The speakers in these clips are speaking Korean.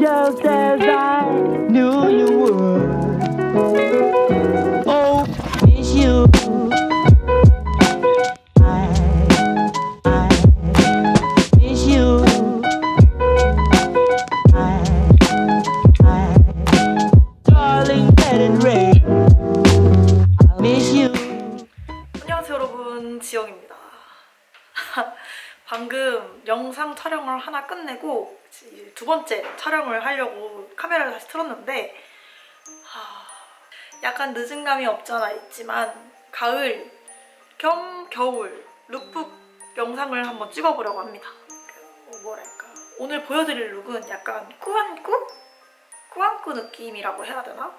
just as I knew you would. Oh, miss you. I, I miss you. I, I, darling, let it rain. I miss you. 안녕하세요 여러분 지영입니다 방금 영상 촬영을 하나 끝내고 두 번째 촬영을 하려고 카메라를 다시 틀었는데 하, 약간 늦은 감이 없잖아 있지만 가을 겸 겨울 룩북 영상을 한번 찍어보려고 합니다 어, 뭐랄까 오늘 보여드릴 룩은 약간 꾸안꾸? 꾸안꾸 느낌이라고 해야 되나?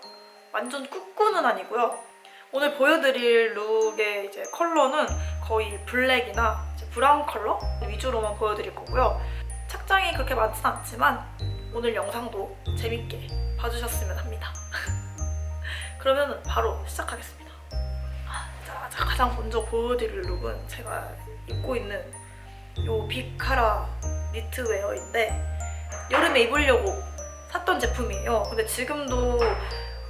완전 꾸꾸는 아니고요 오늘 보여드릴 룩의 이제 컬러는 거의 블랙이나 브라운 컬러 위주로만 보여드릴 거고요. 착장이 그렇게 많진 않지만 오늘 영상도 재밌게 봐주셨으면 합니다. 그러면 바로 시작하겠습니다. 자, 자, 가장 먼저 보여드릴 룩은 제가 입고 있는 요 비카라 니트웨어인데 여름에 입으려고 샀던 제품이에요. 근데 지금도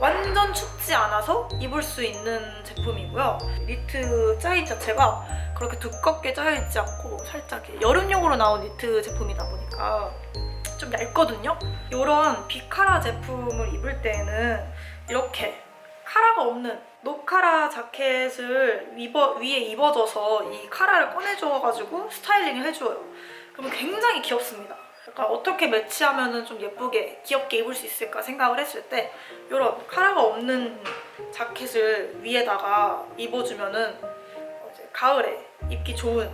완전 춥지 않아서 입을 수 있는 제품이고요. 니트 짜임 자체가 그렇게 두껍게 짜여있지 않고 살짝 여름용으로 나온 니트 제품이다 보니까 좀 얇거든요. 이런 비카라 제품을 입을 때는 이렇게 카라가 없는 노카라 자켓을 입어, 위에 입어줘서 이 카라를 꺼내줘가지고 스타일링을 해줘요. 그러면 굉장히 귀엽습니다. 약간 어떻게 매치하면 좀 예쁘게 귀엽게 입을 수 있을까 생각을 했을 때 이런 카라가 없는 자켓을 위에다가 입어주면은 가을에 입기 좋은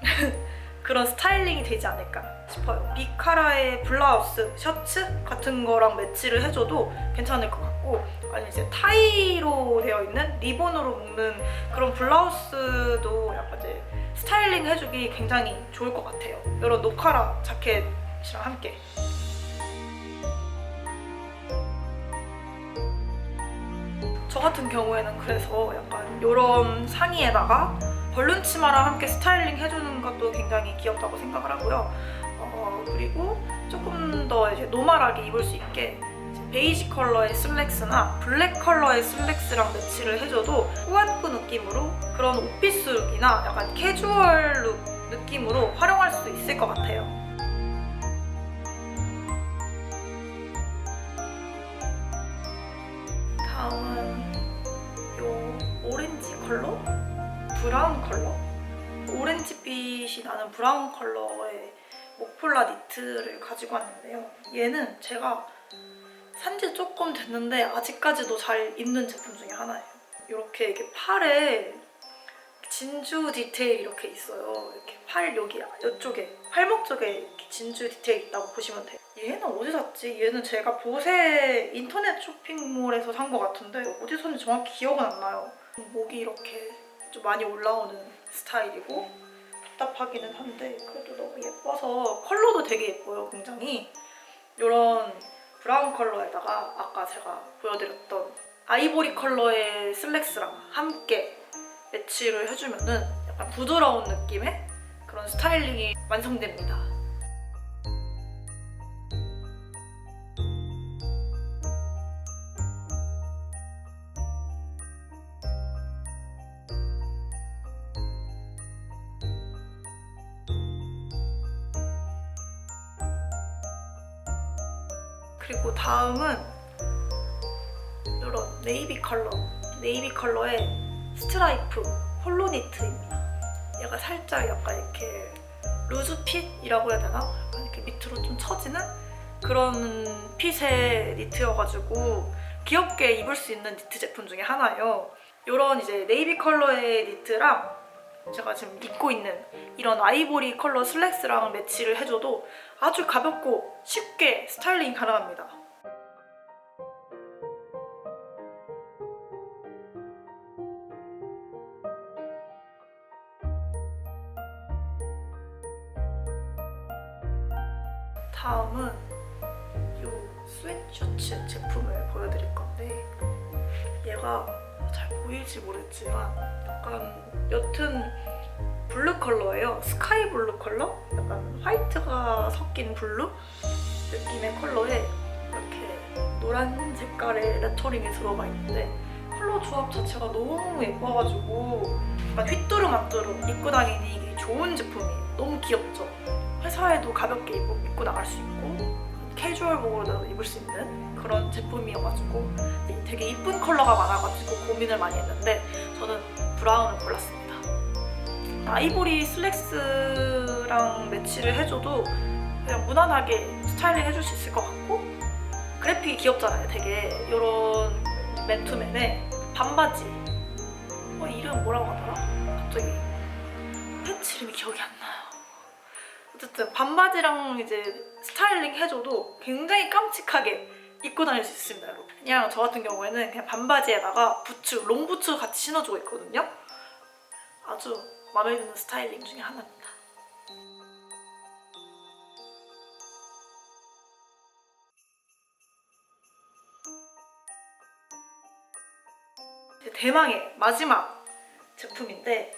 그런 스타일링이 되지 않을까 싶어요. 비카라의 블라우스, 셔츠 같은 거랑 매치를 해줘도 괜찮을 것 같고 아니 이제 타이로 되어 있는 리본으로 묶는 그런 블라우스도 약간 이제 스타일링 해주기 굉장히 좋을 것 같아요. 이런 노카라 자켓이랑 함께. 저 같은 경우에는 그래서 약간 이런 상의에다가 벌룬 치마랑 함께 스타일링 해주는 것도 굉장히 귀엽다고 생각을 하고요. 어, 그리고 조금 더 이제 노멀하게 입을 수 있게 베이지 컬러의 슬랙스나 블랙 컬러의 슬랙스랑 매치를 해줘도 꾸안꾸 느낌으로 그런 오피스 룩이나 약간 캐주얼 룩 느낌으로 활용할 수 있을 것 같아요. 다음은 요 오렌지 컬러? 브라운 컬러? 오렌지빛이 나는 브라운 컬러의 목폴라 니트를 가지고 왔는데요. 얘는 제가 산지 조금 됐는데 아직까지도 잘 입는 제품 중에 하나예요. 이렇게 이렇게 팔에 진주 디테일 이렇게 있어요. 이렇게 팔 여기 이쪽에 팔목 쪽에 진주 디테일 있다고 보시면 돼요. 얘는 어디 샀지? 얘는 제가 보세 인터넷 쇼핑몰에서 산 것 같은데 어디 샀는지 정확히 기억은 안 나요. 목이 이렇게 좀 많이 올라오는 스타일이고 답답하기는 한데 그래도 너무 예뻐서 컬러도 되게 예뻐요 굉장히 이런 브라운 컬러에다가 아까 제가 보여드렸던 아이보리 컬러의 슬랙스랑 함께 매치를 해주면은 약간 부드러운 느낌의 그런 스타일링이 완성됩니다. 그리고 다음은 이런 네이비 컬러, 네이비 컬러의 스트라이프 폴로 니트입니다. 얘가 살짝 약간 이렇게 루즈 핏이라고 해야 되나? 이렇게 밑으로 좀 처지는 그런 핏의 니트여가지고 귀엽게 입을 수 있는 니트 제품 중에 하나예요. 이런 이제 네이비 컬러의 니트랑 제가 지금 입고 있는 이런 아이보리 컬러 슬랙스랑 매치를 해줘도 아주 가볍고 쉽게 스타일링 가능합니다. 다음은 이 스웨트셔츠 제품을 보여드릴 건데 얘가 잘 보일지 모르겠지만 약간 옅은 블루 컬러예요. 스카이 블루 컬러? 약간 화이트가 섞인 블루 느낌의 컬러에 이렇게 노란 색깔의 레터링이 들어가 있는데 컬러 조합 자체가 너무 예뻐가지고 약간 휘뚜루마뚜루 입고 다니기 좋은 제품이에요. 너무 귀엽죠? 회사에도 가볍게 입고, 입고 나갈 수 있고 캐주얼복으로도 입을 수 있는 그런 제품이어가지고 되게 이쁜 컬러가 많아가지고 고민을 많이 했는데 저는 브라운을 골랐습니다. 아이보리 슬랙스랑 매치를 해줘도 그냥 무난하게 스타일링 해줄 수 있을 것 같고 그래픽이 귀엽잖아요 되게 이런 맨투맨에 반바지 어 이름 뭐라고 하더라? 갑자기 팬츠 이름이 기억이 안 나요 어쨌든 반바지랑 이제 스타일링 해줘도 굉장히 깜찍하게 입고 다닐 수 있습니다 여러분. 그냥 저 같은 경우에는 그냥 반바지에다가 부츠, 롱부츠 같이 신어주고 있거든요. 아주 마음에 드는 스타일링 중에 하나입니다. 대망의 마지막 제품인데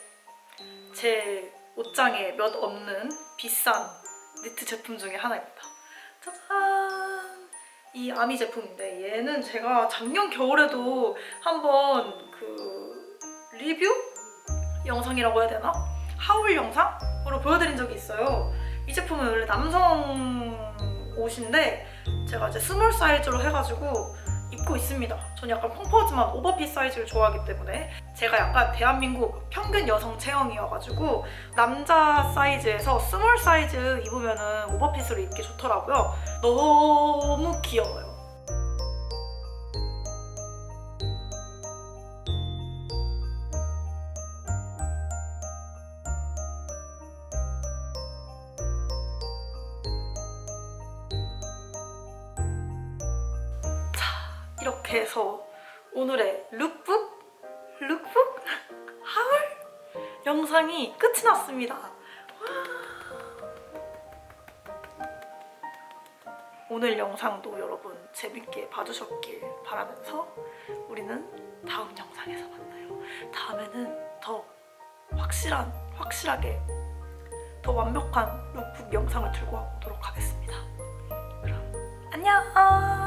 제 옷장에 몇 없는 비싼 니트 제품 중에 하나입니다. 이 아미 제품인데 얘는 제가 작년 겨울에도 한번 그 리뷰 영상이라고 해야 되나? 하울 영상으로 보여드린 적이 있어요. 이 제품은 원래 남성 옷인데 제가 이제 스몰 사이즈로 해가지고 입고 있습니다. 저는 약간 펑퍼지만 오버핏 사이즈를 좋아하기 때문에 제가 약간 대한민국 평균 여성 체형이어가지고 남자 사이즈에서 스몰 사이즈 입으면은 오버핏으로 입기 좋더라고요. 너무 귀여워요. 해서 오늘의 룩북? 룩북? 하울? 영상이 끝이 났습니다. 와. 오늘 영상도 여러분 재밌게 봐주셨길 바라면서 우리는 다음 영상에서 만나요. 다음에는 더 확실한, 확실하게 더 완벽한 룩북 영상을 들고 오도록 하겠습니다. 그럼 안녕!